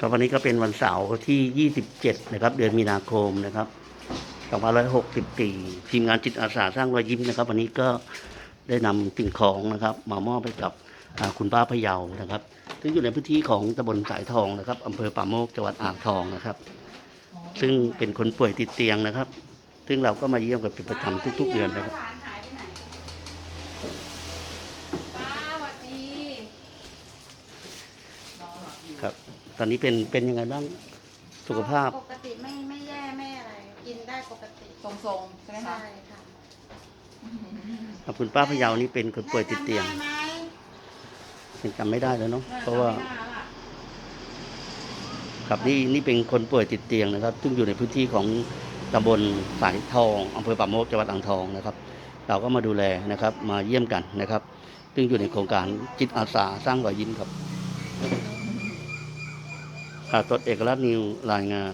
ก็วันนี้ก็เป็นวันเสาร์ที่ 27 นะครับ เดือนมีนาคมนะครับ2564 ทีมงานจิตอาสาสร้างรอยยิ้มนะครับ วันนี้ก็ได้นำสิ่งของนะครับ มามอบให้กับคุณป้าพะเยานะครับ ซึ่งอยู่ในพื้นที่ของตำบลสายทองนะครับอำเภอป่าโมกจังหวัดอ่างทองนะครับ ซึ่งเป็นคนป่วยติดเตียงนะครับ ซึ่งเราก็มาเยี่ยมกันเป็นประจำทุก ๆ เดือนนะครับ หลานหายไปไหนป้าสวัสดี ครับ ตอนนี้เป็นเป็นยังไงบ้างสุขภาพ ปกติไม่ไม่แย่ไม่อะไร กินได้ปกติทรงๆใช่ไหมคะใช่ค่ะครับคุณป้าพะเยานี่เป็นคนป่วยติดเตียงแม่จำได้ไหมยังจำไม่ได้แล้วเนาะน่เพราะว่าจำไม่น่ล่ะครับนี่นี่เป็นคนป่วยติดเตียงนะครับ ซึ่งอยู่ในพื้นที่ของตำบลสายทองอำเภอป่าโมกจังหวัดอ่างทองนะครับ เราก็มาดูแลนะครับ มาเยี่ยมกันนะครับ ซึ่งอยู่ในโครงการจิตอาสาสร้างรอยยิ้มครับ อาวสดเอกราชนิวรายงาน